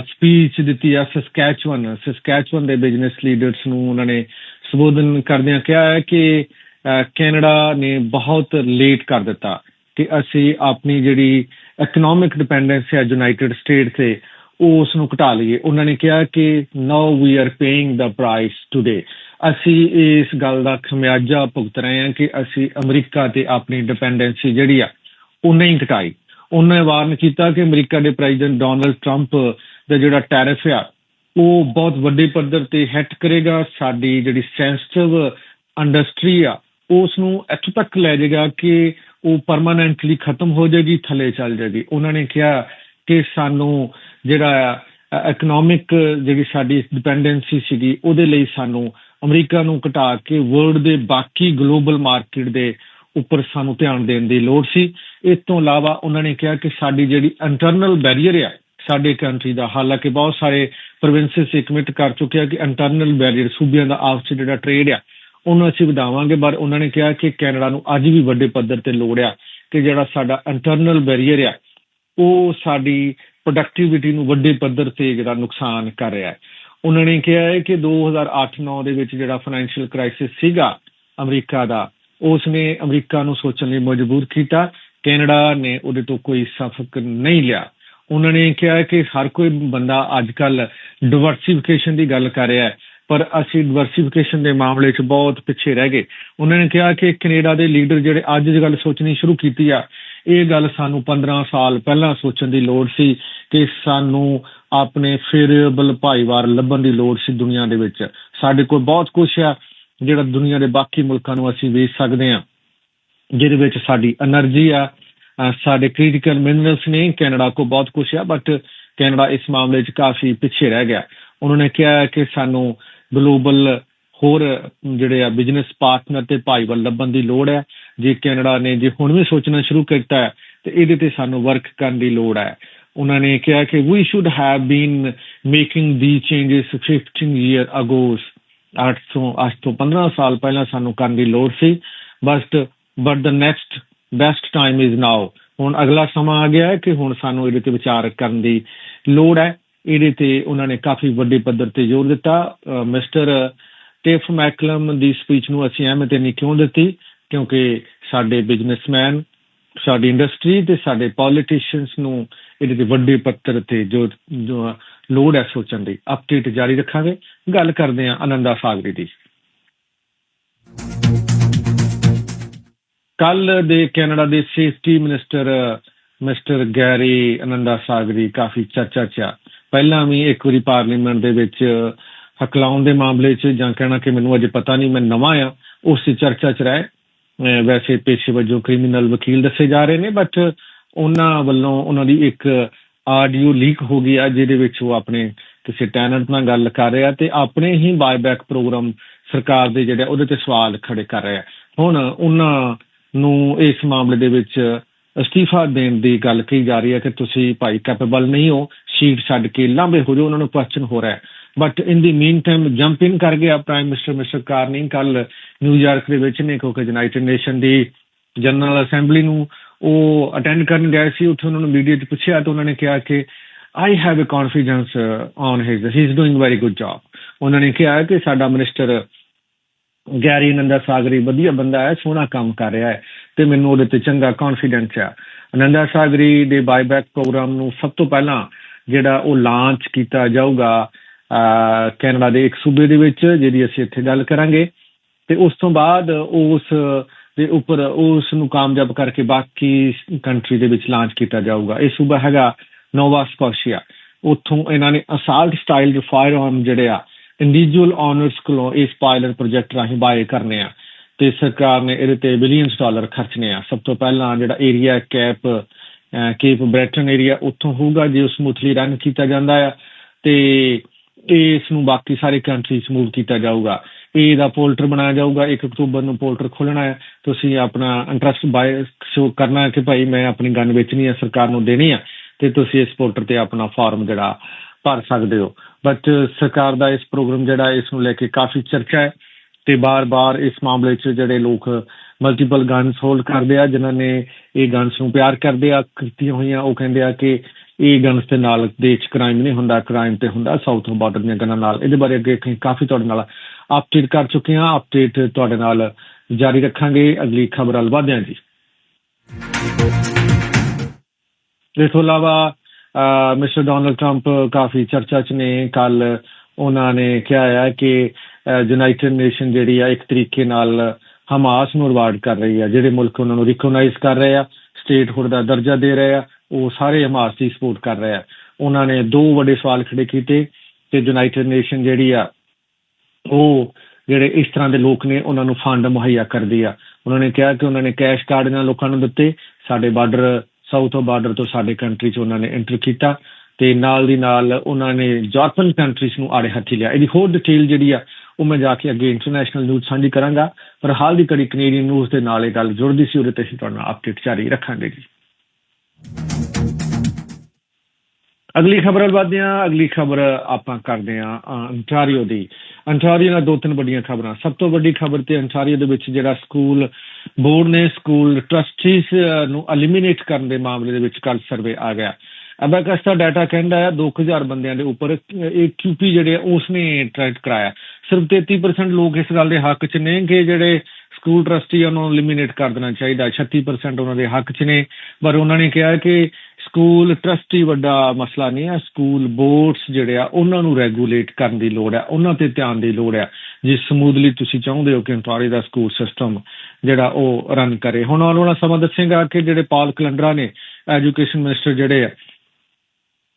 Speech ਦਿੱਤੀ ਆ Saskatchewan Saskatchewan ਦੇ ਬਿਜ਼ਨਸ ਲੀਡਰਸ ਨੂੰ ਉਹਨਾਂ ਨੇ ਸੰਬੋਧਨ ਕਰਦਿਆਂ ਕਿਹਾ ਹੈ ਕਿ ਕੈਨੇਡਾ ਨੇ ਬਹੁਤ ਲੇਟ ਕਰ ਦਿੱਤਾ ਕਿ ਅਸੀਂ ਆਪਣੀ ਜਿਹੜੀ ਇਕਨੋਮਿਕ ਡਿਪੈਂਡੈਂਸ ਹੈ ਯੂਨਾਈਟਿਡ ਸਟੇਟ ਤੇ, ਉਸ ਨੂੰ ਘਟਾ ਲਈਏ। ਉਹਨਾਂ ਨੇ ਕਿਹਾ ਕਿ now we are paying the price today ਅਸੀਂ ਇਸ ਗੱਲ ਦਾ ਖਮਿਆਜਾ ਭੁਗਤ ਰਹੇ ਹਾਂ ਕਿ ਅਸੀਂ ਅਮਰੀਕਾ ਤੇ ਆਪਣੀ ਡਿਪੈਂਡੈਂਸੀ ਜਿਹੜੀ ਆ ਉਹ ਨਹੀਂ ਘਟਾਈ। ਉਹਨਾਂ ਨੇ ਵਾਰਨ ਕੀਤਾ ਕਿ ਅਮਰੀਕਾ ਦੇ ਪ੍ਰੈਜ਼ੀਡੈਂਟ ਡੋਨਲਡ ਟਰੰਪ ਦਾ ਜਿਹੜਾ ਟੈਰਿਫ ਆ, ਉਹ ਬਹੁਤ ਵੱਡੇ ਪੱਧਰ ਤੇ ਹਿੱਟ ਕਰੇਗਾ। ਸਾਡੀ ਜਿਹੜੀ ਸੈਂਸਿਟਿਵ ਇੰਡਸਟਰੀ ਆ ਉਸ ਨੂੰ ਇੱਥੋਂ ਤੱਕ ਲੈ ਜਾਏਗਾ ਕਿ ਉਹ ਪਰਮਾਨੈਂਟਲੀ ਖਤਮ ਹੋ ਜਾਏਗੀ, ਥੱਲੇ ਚੱਲ ਜਾਏਗੀ। ਉਹਨਾਂ ਨੇ ਕਿਹਾ ਕਿ ਸਾਨੂੰ ਜਿਹੜਾ ਇਕਨੋਮਿਕ ਜਿਹੜੀ ਸਾਡੀ ਡਿਪੈਂਡੈਂਸੀ ਸੀਗੀ, ਉਹਦੇ ਲਈ ਸਾਨੂੰ ਅਮਰੀਕਾ ਨੂੰ ਘਟਾ ਕੇ ਵਰਲਡ ਦੇ ਬਾਕੀ ਗਲੋਬਲ ਮਾਰਕੀਟ ਦੇ ਉੱਪਰ ਸਾਨੂੰ ਧਿਆਨ ਦੇਣ ਦੀ ਲੋੜ ਸੀ। ਇਸ ਤੋਂ ਇਲਾਵਾ ਉਹਨਾਂ ਨੇ ਕਿਹਾ ਕਿ ਸਾਡੀ ਜਿਹੜੀ ਇੰਟਰਨਲ ਬੈਰੀਅਰ ਆ ਸਾਡੇ ਕੰਟਰੀ ਦਾ। ਹਾਲਾਂਕਿ ਬਹੁਤ ਸਾਰੇ ਪ੍ਰੋਵਿੰਸਸ ਕਮਿਟ ਕਰ ਚੁੱਕੇ ਆ ਕਿ ਇੰਟਰਨਲ ਬੈਰੀਅਰ ਸੂਬਿਆਂ ਦਾ ਆਪਸ ਵਿੱਚ ਜਿਹੜਾ ਟ੍ਰੇਡ ਆ, ਉਹਨੂੰ ਅਸੀਂ ਵਧਾਵਾਂਗੇ। ਪਰ ਉਹਨਾਂ ਨੇ ਕਿਹਾ ਕਿ ਕੈਨੇਡਾ ਨੂੰ ਅੱਜ ਵੀ ਵੱਡੇ ਪੱਧਰ ਤੇ ਲੋੜ ਆ ਕਿ ਜਿਹੜਾ ਸਾਡਾ ਇੰਟਰਨਲ ਬੈਰੀਅਰ ਆ, ਉਹ ਸਾਡੀ ਪ੍ਰੋਡਕਟਿਵਿਟੀ ਨੂੰ ਵੱਡੇ ਪੱਧਰ ਤੇ ਜਿਹੜਾ ਨੁਕਸਾਨ ਕਰ ਰਿਹਾ ਹੈ। ਉਹਨਾਂ ਨੇ ਕਿਹਾ ਹੈ ਕਿ 2008-9 ਦੇ ਵਿੱਚ ਜਿਹੜਾ ਫਾਈਨੈਂਸ਼ੀਅਲ ਕ੍ਰਾਈਸਿਸ ਸੀਗਾ ਅਮਰੀਕਾ ਦਾ ਉਸ ਨੇ ਅਮਰੀਕਾ ਨੂੰ ਸੋਚਣ ਲਈ ਮਜਬੂਰ ਕੀਤਾ। ਕੈਨੇਡਾ ਨੇ ਉਹਦੇ ਤੋਂ ਕੋਈ ਸਬਕ ਨਹੀਂ ਲਿਆ। ਉਹਨਾਂ ਨੇ ਕਿਹਾ ਕਿ ਹਰ ਕੋਈ ਬੰਦਾ ਅੱਜ ਕੱਲ ਡਿਵਰਸਿਫਿਕੇਸ਼ਨ ਦੀ ਗੱਲ ਕਰ ਰਿਹਾ ਪਰ ਅਸੀਂ ਡਿਵਰਸਿਫਿਕੇਸ਼ਨ ਦੇ ਮਾਮਲੇ 'ਚ ਬਹੁਤ ਪਿੱਛੇ ਰਹਿ ਗਏ। ਉਹਨਾਂ ਨੇ ਕਿਹਾ ਕਿ ਕੈਨੇਡਾ ਦੇ ਲੀਡਰ ਜਿਹੜੇ ਅੱਜ ਇਹ ਗੱਲ ਸੋਚਣੀ ਸ਼ੁਰੂ ਕੀਤੀ ਆ, ਇਹ ਗੱਲ ਸਾਨੂੰ 15 ਸਾਲ ਪਹਿਲਾਂ ਸੋਚਣ ਦੀ ਲੋੜ ਸੀ ਕਿ ਸਾਨੂੰ ਆਪਣੇ ਫੇਵਰੇਬਲ ਭਾਈਵਾਰ ਲੱਭਣ ਦੀ ਲੋੜ ਸੀ ਦੁਨੀਆ ਦੇ ਵਿੱਚ। ਸਾਡੇ ਕੋਲ ਬਹੁਤ ਕੁਝ ਆ, ਜਿਹੜਾ ਦੁਨੀਆ ਦੇ ਬਾਕੀ ਮੁਲਕਾਂ ਨੂੰ ਅਸੀਂ ਵੇਚ ਸਕਦੇ ਆ ਜਿਹਦੇ ਵਿੱਚ ਸਾਡੀ એનર્ਜੀ ਆ ਸਾਡੇ ਕ੍ਰਿਟੀਕਲ ਮਿਨਰਲਸ ਨੇ ਕੈਨੇਡਾ ਕੋ ਬਹੁਤ ਕੁਝ ਆ ਬਟ ਕੈਨੇਡਾ ਇਸ ਮਾਮਲੇ 'ਚ ਕਾਫੀ ਪਿੱਛੇ ਰਹਿ ਗਿਆ। ਉਹਨਾਂ ਨੇ ਕਿਹਾ ਕਿ ਸਾਨੂੰ ਗਲੋਬਲ ਹੋਰ ਜਿਹੜੇ ਆ ਬਿਜ਼ਨਸ ਪਾਰਟਨਰ ਤੇ ਭਾਈਵਾਲ ਲੱਭਣ ਦੀ ਲੋੜ ਹੈ। ਜੇ ਕੈਨੇਡਾ ਨੇ ਜੇ ਹੁਣ ਵੀ ਸੋਚਣਾ ਸ਼ੁਰੂ ਕੀਤਾ ਹੈ, ਤੇ ਇਹਦੇ ਤੇ ਸਾਨੂੰ ਵਰਕ ਕਰਨ ਦੀ ਲੋੜ ਹੈ। ਉਹਨਾਂ ਨੇ ਕਿਹਾ ਕਿ we should have been making the changes 15 year ago 800 ਅੱਜ ਤੋਂ 15 ਸਾਲ ਪਹਿਲਾਂ ਸਾਨੂੰ ਕਰਨ ਦੀ ਲੋੜ ਸੀ। But but the next best time is now ਹੁਣ ਅਗਲਾ ਸਮਾਂ ਆ ਗਿਆ ਹੈ ਕਿ ਹੁਣ ਸਾਨੂੰ ਇਹਦੇ ਤੇ ਵਿਚਾਰ ਕਰਨ ਦੀ ਲੋੜ ਹੈ। ਇਹਦੇ ਤੇ ਉਹਨਾਂ ਨੇ ਕਾਫੀ ਵੱਡੇ ਪੱਧਰ ਤੇ ਜ਼ੋਰ ਦਿੱਤਾ। ਮਿਸਟਰ ਟੇਫ ਮੈਕਲਮ ਦੀ ਸਪੀਚ ਨੂੰ ਅਸੀਂ ਅਹਿਮੀਅਤ ਨਹੀਂ ਕਿਉਂ ਦਿੱਤੀ? ਕਿਉਂਕਿ ਸਾਡੇ ਬਿਜ਼ਨਸਮੈਨ ਸਾਡੀ ਇੰਡਸਟਰੀ ਤੇ ਸਾਡੇ ਪੋਲੀਟੀਸ਼ੀਅਨਸ ਨੂੰ ਇਹਦੇ ਤੇ ਵੱਡੇ ਪੱਧਰ ਤੇ ਜੋ ਜੋ ਲੋੜ ਹੈ ਸੋਚਣ ਦੀ। ਅਪਡੇਟ ਜਾਰੀ ਰੱਖਾਂਗੇ। ਗੱਲ ਕਰਦੇ ਹਾਂ ਆਨੰਦਾ ਸਾਗਰੀ ਦੀ। ਕੱਲ ਦੇ ਕੈਨੇਡਾ ਦੇ safety minister, mister Gary Anandasangaree ਕਾਫੀ ਚਰਚਾ 'ਚ ਆ। ਪਹਿਲਾਂ ਵੀ ਇੱਕ ਵਾਰੀ ਪਾਰਲੀਮੈਂਟ ਦੇ ਵਿੱਚ ਹਕਲਾਉਣ ਦੇ ਮਾਮਲੇ 'ਚ ਜਾਂ ਕਹਿਣਾ ਕਿ ਮੈਨੂੰ ਅਜੇ ਪਤਾ ਨਹੀਂ, ਮੈਂ ਨਵਾਂ ਆ, ਉਸ ਦੀ ਚਰਚਾ 'ਚ ਰਹੇ। ਵੈਸੇ ਪੇਸ਼ੇ ਵਜੋਂ ਕ੍ਰਿਮੀਨਲ ਵਕੀਲ ਦੱਸੇ ਜਾ ਰਹੇ ਨੇ ਬਟ ਉਹਨਾਂ ਵੱਲੋਂ ਉਹਨਾਂ ਦੀ ਇੱਕ ਆਡੀਓ ਲੀਕ ਹੋ ਗਈ ਆ, ਜਿਹਦੇ ਵਿੱਚ ਉਹ ਆਪਣੇ ਕਿਸੇ ਟੈਨੈਂਟ ਨਾਲ ਗੱਲ ਕਰ ਰਿਹਾ ਤੇ ਆਪਣੇ ਹੀ ਬਾਇਬੈਕ ਪ੍ਰੋਗਰਾਮ ਸਰਕਾਰ ਦੇ ਜਿਹੜੇ ਉਹਦੇ ਤੇ ਸਵਾਲ ਖੜੇ ਕਰ ਰਿਹਾ। ਹੁਣ ਉਹਨਾਂ ਨੂੰ ਇਸ ਮਾਮਲੇ ਦੇ ਵਿੱਚ ਅਸਤੀਫਾ ਦੇਣ ਦੀ ਗੱਲ ਕਹੀ ਜਾ ਰਹੀ ਹੈ ਕਿ ਤੁਸੀਂ ਭਾਈ ਕੈਪੇਬਲ ਨਹੀਂ ਹੋ, ਸ਼ੀਟ ਛੱਡ ਕੇ ਲਾਂਬੇ ਹੋ ਜਾਓ, ਉਹਨਾਂ ਨੂੰ ਕੁਐਸਚਨ ਹੋ ਰਿਹਾ ਹੈ। But in the mean time jump in ਕਰ ਗਿਆ ਪ੍ਰਾਈਮ ਮਿਨਿਸਟਰ ਮਿਸਟਰ ਕਾਰਨਿੰਗ ਕੱਲ ਨਿਊਯਾਰਕ ਦੇ ਵਿੱਚ ਨੇ, ਕਿਉਂਕਿ ਯੂਨਾਈਟਿਡ ਨੇਸ਼ਨ ਦੀ ਜਨਰਲ ਅਸੈਂਬਲੀ ਨੂੰ ਉਹ ਅਟੈਂਡ ਕਰਨ ਗਏ ਸੀ, ਉੱਥੇ ਉਹਨਾਂ ਨੂੰ ਮੀਡੀਆ 'ਚ ਪੁੱਛਿਆ ਤਾਂ ਉਹਨਾਂ ਨੇ ਕਿਹਾ ਕਿ I have a confidence on his he is doing very good job ਉਹਨਾਂ ਨੇ ਕਿਹਾ ਕਿ ਸਾਡਾ ਮਿਨਿਸਟਰ ਗੈਰੀ ਨੰਦਾ ਸਾਗਰੀ ਵਧੀਆ ਬੰਦਾ ਹੈ, ਸੋਹਣਾ ਕੰਮ ਕਰ ਰਿਹਾ ਹੈ ਤੇ ਮੈਨੂੰ ਉਹਦੇ ਤੇ ਚੰਗਾ ਕੌਨਫੀਡੈਂਸ ਆ ਨੰਦਾ ਸਾਗਰੀ ਦੇ ਬਾਈਬੈਕ ਪ੍ਰੋਗਰਾਮ ਨੂੰ ਸਭ ਤੋਂ ਪਹਿਲਾਂ ਜਿਹੜਾ ਉਹ ਲਾਂਚ ਕੀਤਾ ਜਾਊਗਾ ਕੈਨੇਡਾ ਦੇ ਇੱਕ ਸੂਬੇ ਦੇ ਵਿੱਚ ਜਿਹੜੀ ਅਸੀਂ ਇੱਥੇ ਗੱਲ ਕਰਾਂਗੇ। ਤੇ ਉਸ ਤੋਂ ਬਾਅਦ ਉਸ ਦੇ ਉੱਪਰ ਉਸ ਨੂੰ ਕਾਮਯਾਬ ਕਰਕੇ ਬਾਕੀ ਕੰਟਰੀ ਦੇ ਵਿੱਚ ਲਾਂਚ ਕੀਤਾ ਜਾਊਗਾ। ਇਹ ਸੂਬਾ ਹੈਗਾ ਨੋਵਾ ਸਕੋਸ਼ੀਆ। ਉੱਥੋਂ ਇਹਨਾਂ ਨੇ ਅਸਾਲਟ ਸਟਾਈਲ ਫਾਇਰ ਆਰਮ ਜਿਹੜੇ ਆ ਇੰਡੀਵਿਜੂਅਲ ਆਨਰਸ ਕੋਲੋਂ ਇਸ ਪਾਇਲਟ ਪ੍ਰੋਜੈਕਟ ਰਾਹੀਂ ਬਾਏ ਕਰਨੇ ਆ ਤੇ ਸਰਕਾਰ ਨੇ ਇਹਦੇ ਤੇ ਬਿਲੀਅਨਸ ਡਾਲਰ ਖਰਚਨੇ ਆ। ਸਭ ਤੋਂ ਪਹਿਲਾਂ ਜਿਹੜਾ area cap Cape Breton area ਉੱਥੋਂ ਹੋਊਗਾ ਜੇ ਸਮੂਥਲੀ ਰਨ ਕੀਤਾ ਜਾਂਦਾ ਆ ਤੇ ਇਸ ਨੂੰ ਬਾਕੀ ਸਾਰੇ ਕੰਟਰੀ ਸਮੂਥ ਕੀਤਾ ਜਾਊਗਾ। ਇਹ ਦਾ ਪੋਲਟਰ ਬਣਾਇਆ ਜਾਊਗਾ 1 ਅਕਤੂਬਰ ਨੂੰ ਪੋਲਟਰ ਖੋਲਣਾ ਹੈ। ਤੁਸੀਂ ਆਪਣਾ ਇੰਟਰਸਟ ਬਾਏ ਸ਼ੋ ਕਰਨਾ ਕਿ ਭਾਈ ਮੈਂ ਆਪਣੀ ਗਨ ਵੇਚਣੀ ਹੈ, ਸਰਕਾਰ ਨੂੰ ਦੇਣੀ ਆ ਤੇ ਤੁਸੀਂ ਇਸ ਪੋਰਟਲ ਤੇ ਆਪਣਾ ਫਾਰਮ ਜਿਹੜਾ ਭਰ ਸਕਦੇ ਹੋ। ਬਟ uh, ਸਰਕਾਰ ਦਾ ਇਸ ਪ੍ਰੋਗਰਾਮ ਜਿਹੜਾ ਇਸ ਨੂੰ ਲੈ ਕੇ ਕਾਫੀ ਚਰਚਾ ਹੈ ਤੇ ਬਾਰ-ਬਾਰ ਇਸ ਮਾਮਲੇ 'ਚ ਜਿਹੜੇ ਲੋਕ ਮਲਟੀਪਲ ਗਨਸ ਹੋਲਡ ਕਰਦੇ ਆ, ਜਿਨ੍ਹਾਂ ਨੇ ਇਹ ਗਨਸ ਨੂੰ ਪਿਆਰ ਕਰਦੇ ਆ, ਕੀਤੀਆਂ ਹੋਈਆਂ, ਉਹ ਕਹਿੰਦੇ ਆ ਕਿ ਇਹ ਗਨਸ ਦੇ ਨਾਲ ਦੇਸ਼ ਕ੍ਰਾਈਮ ਨਹੀਂ ਹੁੰਦਾ ਕ੍ਰਾਈਮ ਤੇ ਹੁੰਦਾ ਸਾਊਥ ਬਾਰਡਰ ਦੀਆਂ ਗਨਾਂ ਨਾਲ। ਇਹਦੇ ਬਾਰੇ ਅੱਗੇ ਕਾਫੀ ਤੁਹਾਡੇ ਨਾਲ ਅਪਡੇਟ ਕਰ ਚੁੱਕੇ ਹਾਂ। ਅਪਡੇਟ ਤੁਹਾਡੇ ਨਾਲ ਜਾਰੀ ਰੱਖਾਂਗੇ। ਅਗਲੀ ਖਬਰ ਵੱਲ ਵਧਦੇ ਹਾਂ ਜੀ। ਇਸ ਤੋਂ ਇਲਾਵਾ ਮਿਸਟਰ ਡੋਨਲਡ ਟਰੰਪ ਕਾਫੀ ਚਰਚਾ 'ਚ ਨੇ। ਕੱਲ ਉਹਨਾਂ ਨੇ ਕਿਹਾ ਹੈ ਕਿ ਯੂਨਾਈਟਿਡ ਨੇਸ਼ਨ ਜਿਹੜੀ ਆ, ਇੱਕ ਤਰੀਕੇ ਨਾਲ ਹਮਾਸ ਨੂੰ ਰਿਵਾਰਡ ਕਰ ਰਹੀ ਆ, ਜਿਹੜੇ ਮੁਲਕ ਉਹਨਾਂ ਨੂੰ ਰਿਕਗਨਾਈਜ਼ ਕਰ ਰਹੇ ਆ ਸਟੇਟਹੁੱਡ ਦਾ ਦਰਜਾ ਦੇ ਰਹੇ ਆ, ਉਹ ਸਾਰੇ ਹਮਾਸ ਦੀ ਸਪੋਰਟ ਕਰ ਰਹੇ ਆ। ਉਹਨਾਂ ਨੇ ਦੋ ਵੱਡੇ ਸਵਾਲ ਖੜੇ ਕੀਤੇ ਤੇ ਯੂਨਾਈਟਿਡ ਨੇਸ਼ਨ ਜਿਹੜੀ ਆ, ਉਹ ਜਿਹੜੇ ਇਸ ਤਰ੍ਹਾਂ ਦੇ ਲੋਕ ਨੇ, ਉਹਨਾਂ ਨੂੰ ਫੰਡ ਮੁਹੱਈਆ ਕਰਦੀ ਆ। ਉਹਨਾਂ ਨੇ ਕਿਹਾ ਕਿ ਉਹਨਾਂ ਨੇ ਕੈਸ਼ ਕਾਰਡ ਨਾਲ ਲੋਕਾਂ ਨੂੰ ਦਿੱਤੇ। ਸਾਡੇ ਬਾਰਡਰ ਸਾਊਥ ਬਾਰਡਰ ਤੋਂ ਸਾਡੇ ਕੰਟਰੀ 'ਚ ਉਹਨਾਂ ਨੇ ਐਂਟਰ ਕੀਤਾ ਤੇ ਨਾਲ ਦੀ ਨਾਲ ਉਹਨਾਂ ਨੇ ਯੂਰਪੀਅਨ ਕੰਟਰੀਜ਼ ਨੂੰ ਆੜੇ ਹੱਥੀ ਲਿਆ। ਇਹਦੀ ਹੋਰ ਡਿਟੇਲ ਜਿਹੜੀ ਆ, ਉਹ ਮੈਂ ਜਾ ਕੇ ਅੱਗੇ ਇੰਟਰਨੈਸ਼ਨਲ ਨਿਊਜ਼ ਸਾਂਝੀ ਕਰਾਂਗਾ, ਪਰ ਹਾਲ ਦੀ ਘੜੀ ਕੈਨੇਡੀਅਨ ਨਿਊਜ਼ ਦੇ ਨਾਲ ਇਹ ਗੱਲ ਜੁੜਦੀ ਸੀ, ਉਹਦੇ ਤੇ ਅਸੀਂ ਤੁਹਾਡਾ ਅਪਡੇਟ ਜਾਰੀ ਰੱਖਾਂਗੇ ਜੀ। ਅਗਲੀ ਖਬਰ ਵੱਲ ਵਧਦੇ ਹਾਂ। ਅਗਲੀ ਖਬਰ ਆਪਾਂ ਕਰਦੇ ਹਾਂ ਅੰਟਾਰੀਓ ਦੀ। ਅੰਟਾਰੀਓ ਨਾਲ ਦੋ ਤਿੰਨ ਵੱਡੀਆਂ ਖਬਰਾਂ। ਸਭ ਤੋਂ ਵੱਡੀ ਖਬਰ ਤੇ ਅੰਟਾਰੀਓ ਦੇ ਵਿੱਚ ਜਿਹੜਾ ਸਕੂਲ ਬੋਰਡ ਨੇ, ਸਕੂਲ ਟਰਸਟੀਜ਼ ਨੂੰ ਐਲੀਮੀਨੇਟ ਕਰਨ ਦੇ ਮਾਮਲੇ ਦੇ ਵਿੱਚ ਕੱਲ ਸਰਵੇ ਆ ਗਿਆ। ਅਬੈਕਸ ਦਾ ਡਾਟਾ ਕਹਿੰਦਾ ਹੈ 2000 ਬੰਦਿਆਂ ਦੇ ਉੱਪਰ ਇਹ ਕਿਊਪੀ ਜਿਹੜੇ ਉਸ ਨੇ ਟ੍ਰੈਕ ਕਰਾਇਆ। ਸਿਰਫ 33% ਲੋਕ ਇਸ ਗੱਲ ਦੇ ਹੱਕ 'ਚ ਨੇ ਕਿ ਜਿਹੜੇ ਸਕੂਲ ਟਰਸਟੀ ਨੂੰ ਐਲੀਮੀਨੇਟ ਕਰ ਦੇਣਾ ਚਾਹੀਦਾ। 36% ਉਹਨਾਂ ਦੇ ਹੱਕ 'ਚ ਨੇ। ਪਰ ਉਹਨਾਂ ਨੇ ਕਿਹਾ ਕਿ ਸਕੂਲ ਟਰਸਟੀ ਵੱਡਾ ਮਸਲਾ ਨਹੀਂ ਹੈ ਸਕੂਲ ਬੋਰਡਸ ਜਿਹੜੇ ਆ, ਉਹਨਾਂ ਨੂੰ ਰੈਗੂਲੇਟ ਕਰਨ ਦੀ ਲੋੜ ਹੈ ਉਹਨਾਂ ਤੇ ਧਿਆਨ ਦੀ ਲੋੜ ਹੈ ਜੇ ਸਮੂਦਲੀ ਤੁਸੀਂ ਚਾਹੁੰਦੇ ਹੋ ਕਿ ਅੰਟਾਰੀ ਦਾ ਸਕੂਲ ਸਿਸਟਮ ਜਿਹੜਾ ਉਹ ਰਨ ਕਰੇ। ਹੁਣ ਆਉਣ ਵਾਲਾ ਸਮਾਂ ਦੱਸੇਗਾ ਕਿ ਜਿਹੜੇ ਪਾਲ ਕਲੰਡਰਾ ਨੇ ਐਜੂਕੇਸ਼ਨ ਮਿਨਿਸਟਰ ਜਿਹੜੇ ਆ,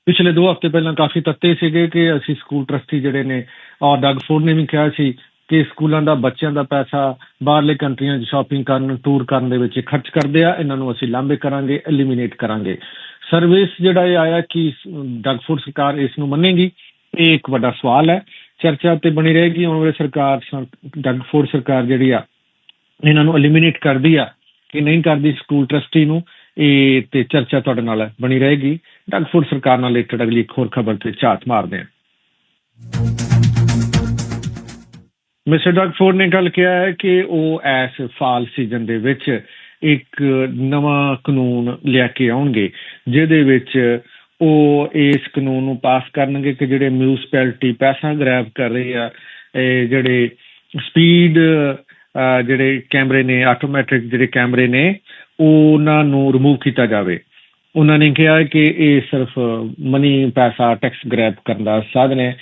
ਪਿਛਲੇ 2 ਹਫ਼ਤੇ ਪਹਿਲਾਂ ਕਾਫੀ ਤੱਤੇ ਸੀਗੇ ਕਿ ਅਸੀਂ ਸਕੂਲ ਟਰਸਟੀ ਜਿਹੜੇ ਨੇ ਔਰ ਡਗ ਫੋਰ ਨੇ ਵੀ ਕਿਹਾ ਸੀ ਕਿ ਸਕੂਲਾਂ ਦਾ ਬੱਚਿਆਂ ਦਾ ਪੈਸਾ ਬਾਹਰਲੇ ਕੰਟਰੀਆਂ 'ਚ ਸ਼ਾਪਿੰਗ ਕਰਨ ਟੂਰ ਕਰਨ ਦੇ ਵਿੱਚ ਖਰਚ ਕਰਦੇ ਆ, ਇਹਨਾਂ ਨੂੰ ਅਸੀਂ ਲਾਂਭੇ ਕਰਾਂਗੇ ਐਲੀਮੀਨੇਟ ਕਰਾਂਗੇ। ਸਰਵਿਸ ਜਿਹੜਾ ਇਹ ਆਇਆ ਕਿ ਡਗ ਫੋਰਡ ਸਰਕਾਰ ਇਸ ਨੂੰ ਮੰਨੇਗੀ, ਇਹ ਇੱਕ ਵੱਡਾ ਸਵਾਲ ਹੈ। ਚਰਚਾ ਤੇ ਬਣੀ ਰਹੇਗੀ। ਆਉਣ ਵਾਲੀ ਸਰਕਾਰ ਡਗ ਫੋਰਡ ਸਰਕਾਰ ਜਿਹੜੀ ਆ, ਇਹਨਾਂ ਨੂੰ ਐਲੀਮੀਨੇਟ ਕਰਦੀ ਆ ਕਿ ਨਹੀਂ ਕਰਦੀ ਸਕੂਲ ਟਰਸਟੀ ਨੂੰ, ਇਹ ਤੇ ਚਰਚਾ ਤੁਹਾਡੇ ਨਾਲ ਬਣੀ ਰਹੇਗੀ। ਡਗ ਫੋਰਡ ਸਰਕਾਰ ਨਾਲ ਰਿਲੇਟਡ ਅਗਲੀ ਇੱਕ ਹੋਰ ਖਬਰ ਤੇ ਝਾਤ ਮਾਰਦੇ ਹਾਂ। ਮਿਸਟਰ ਡਗ ਨੇ ਗੱਲ ਕਿਹਾ ਹੈ ਕਿ ਉਹ ਐਸ ਫਾਲ ਸੀਜ਼ਨ ਦੇ ਵਿੱਚ ਇੱਕ ਨਵਾਂ ਕਾਨੂੰਨ ਲਿਆ ਕੇ ਆਉਣਗੇ, ਜਿਹਦੇ ਵਿੱਚ ਉਹ ਇਸ ਕਾਨੂੰਨ ਨੂੰ ਪਾਸ ਕਰਨਗੇ ਕਿ ਜਿਹੜੇ ਮਿਊਨਿਸਪੈਲਿਟੀ ਪੈਸਾ ਗ੍ਰੈਬ ਕਰ ਰਹੀ ਆ, ਇਹ ਜਿਹੜੇ ਸਪੀਡ ਜਿਹੜੇ ਕੈਮਰੇ ਨੇ, ਆਟੋਮੈਟਿਕ ਜਿਹੜੇ ਕੈਮਰੇ ਨੇ, ਉਹਨਾਂ ਨੂੰ ਰਿਮੂਵ ਕੀਤਾ ਜਾਵੇ। ਉਹਨਾਂ ਨੇ ਕਿਹਾ ਕਿ ਇਹ ਸਿਰਫ ਮਨੀ ਪੈਸਾ ਟੈਕਸ ਗ੍ਰੈਬ ਕਰਨ ਦਾ ਸਾਧਨ ਹੈ।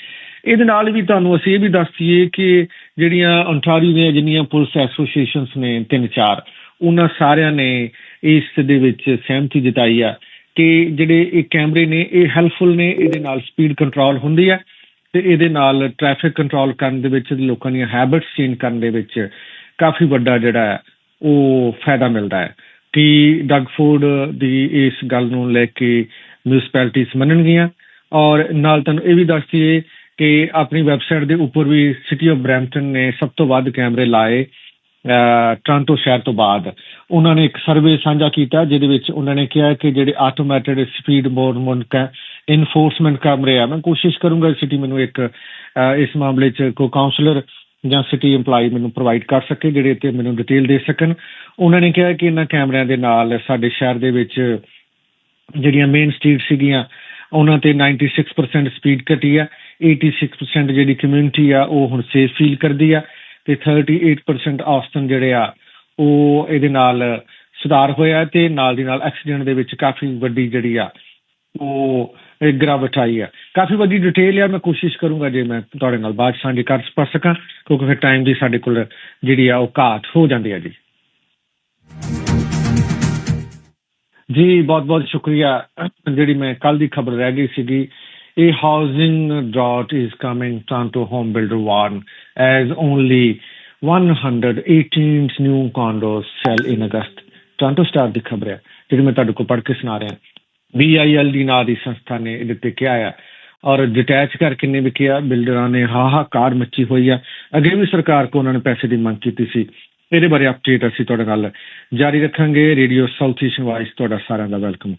ਇਹਦੇ ਨਾਲ ਵੀ ਤੁਹਾਨੂੰ ਅਸੀਂ ਇਹ ਵੀ ਦੱਸ ਦਈਏ ਕਿ ਜਿਹੜੀਆਂ ontario ਦੀਆਂ ਜਿੰਨੀਆਂ ਪੁਲਿਸ ਐਸੋਸੀਏਸ਼ਨਸ ਨੇ ਤਿੰਨ ਚਾਰ ਉਹਨਾਂ ਸਾਰਿਆਂ ਨੇ ਇਸ ਦੇ ਵਿੱਚ ਸਹਿਮਤੀ ਜਤਾਈ ਆ ਕਿ ਜਿਹੜੇ ਇਹ ਕੈਮਰੇ ਨੇ, ਇਹ ਹੈਲਪਫੁਲ ਨੇ, ਇਹਦੇ ਨਾਲ ਸਪੀਡ ਕੰਟਰੋਲ ਹੁੰਦੀ ਹੈ ਤੇ ਇਹਦੇ ਨਾਲ ਟ੍ਰੈਫਿਕ ਕੰਟਰੋਲ ਕਰਨ ਦੇ ਵਿੱਚ, ਲੋਕਾਂ ਦੀਆਂ ਹੈਬਿਟਸ ਚੇਂਜ ਕਰਨ ਦੇ ਵਿੱਚ ਕਾਫੀ ਵੱਡਾ ਜਿਹੜਾ ਉਹ ਫਾਇਦਾ ਮਿਲਦਾ ਹੈ ਕਿ ਡਗ ਫੂਡ ਦੀ ਇਸ ਗੱਲ ਨੂੰ ਲੈ ਕੇ ਮਿਊਨਿਸਪੈਲਿਟੀਜ਼ ਮੰਨਣਗੀਆਂ ਔਰ ਨਾਲ ਤੁਹਾਨੂੰ ਇਹ ਵੀ ਦੱਸ ਦਈਏ ਕਿ ਆਪਣੀ ਵੈਬਸਾਈਟ ਦੇ ਉੱਪਰ ਵੀ ਸਿਟੀ ਆਫ ਬ੍ਰੈਂਪਟਨ ਨੇ ਸਭ ਤੋਂ ਵੱਧ ਕੈਮਰੇ ਲਾਏ ਟ੍ਰਾਂਟੋ ਸ਼ਹਿਰ ਤੋਂ ਬਾਅਦ। ਉਹਨਾਂ ਨੇ ਇੱਕ ਸਰਵੇ ਸਾਂਝਾ ਕੀਤਾ, ਜਿਹਦੇ ਵਿੱਚ ਉਹਨਾਂ ਨੇ ਕਿਹਾ ਕਿ ਜਿਹੜੇ ਆਟੋਮੈਟਿਡ ਸਪੀਡ ਬੋਰਡ ਇਨਫੋਰਸਮੈਂਟ ਕੈਮਰੇ ਆ, ਮੈਂ ਕੋਸ਼ਿਸ਼ ਕਰੂੰਗਾ ਸਿਟੀ ਮੈਨੂੰ ਇੱਕ ਇਸ ਮਾਮਲੇ 'ਚ ਕੋ ਕਾਉਂਸਲਰ ਜਾਂ ਸਿਟੀ EMPLOYE ਮੈਨੂੰ ਪ੍ਰੋਵਾਈਡ ਕਰ ਸਕੇ, ਜਿਹੜੇ ਤੇ ਮੈਨੂੰ ਡਿਟੇਲ ਦੇ ਸਕਣ। ਉਹਨਾਂ ਨੇ ਕਿਹਾ ਕਿ ਇਹਨਾਂ ਕੈਮਰਿਆਂ ਦੇ ਨਾਲ ਸਾਡੇ ਸ਼ਹਿਰ ਦੇ ਵਿੱਚ ਜਿਹੜੀਆਂ ਮੇਨ ਸਟਰੀਟ ਸੀਗੀਆਂ, ਉਹਨਾਂ ਤੇ 96% ਸਪੀਡ ਘਟੀ ਹੈ 86% ਜਿਹੜੀ ਕਮਿਊਨਿਟੀ ਆ, ਉਹ ਹੁਣ ਸੇਫ ਫੀਲ ਕਰਦੀ ਆ ਤੇ 38% ਆਸਟਨ ਜਿਹੜੇ ਆ, ਉਹ ਇਹਦੇ ਨਾਲ ਸੁਧਾਰ ਹੋਇਆ ਤੇ ਨਾਲ ਦੀ ਨਾਲ ਐਕਸੀਡੈਂਟ ਦੇ ਵਿੱਚ ਕਾਫੀ ਵੱਡੀ ਜਿਹੜੀ ਆ, ਉਹ ਗਿਰਾਵਟ ਆਈ ਆ। ਕਾਫੀ ਵੱਡੀ ਡਿਟੇਲ ਆ, ਮੈਂ ਕੋਸ਼ਿਸ਼ ਕਰੂੰਗਾ ਜੇ ਮੈਂ ਤੁਹਾਡੇ ਨਾਲ ਬਾਅਦ ਸਾਂਝੀ ਕਰ ਸਕਾਂ, ਕਿਉਂਕਿ ਫਿਰ ਟਾਈਮ ਦੀ ਸਾਡੇ ਕੋਲ ਜਿਹੜੀ ਆ, ਉਹ ਘਾਟ ਹੋ ਜਾਂਦੀ ਆ ਜੀ। ਜੀ ਬਹੁਤ ਬਹੁਤ ਸ਼ੁਕਰੀਆ। ਜਿਹੜੀ ਮੈਂ ਕੱਲ ਦੀ ਖਬਰ ਰਹਿ ਗਈ ਸੀਗੀ a housing drought is coming Toronto home builder warn as only 118 new condos sell in August. Toronto Star ਦੀ ਖਬਰ ਹੈ ਜਿਹੜੀ ਮੈਂ ਤੁਹਾਡੇ ਕੋਲ ਪੜ੍ਹ ਕੇ ਸੁਣਾ ਰਿਹਾ BIL ਦੀ ਨਾਂ ਦੀ ਸੰਸਥਾ ਨੇ ਇਹਦੇ ਤੇ ਕਿਹਾ ਆ ਔਰ ਡਿਟੈਚ ਕਰ ਕਿੰਨੇ ਵਿਕਿਆ ਬਿਲਡਰਾਂ ਨੇ ਹਾਹਾਕਾਰ ਮੱਚੀ ਹੋਈ ਆ। ਅੱਗੇ ਵੀ ਸਰਕਾਰ ਕੋ ਉਹਨਾਂ ਨੇ ਪੈਸੇ ਦੀ ਮੰਗ ਕੀਤੀ ਸੀ। ਇਹਦੇ ਬਾਰੇ ਅਪਡੇਟ ਅਸੀਂ ਤੁਹਾਡੇ ਨਾਲ ਜਾਰੀ ਰੱਖਾਂਗੇ। ਰੇਡੀਓ ਸਾਊਥ ਈਸਟ ਵਾਇਸ ਤੁਹਾਡਾ ਸਾਰਿਆਂ ਦਾ ਵੈਲਕਮ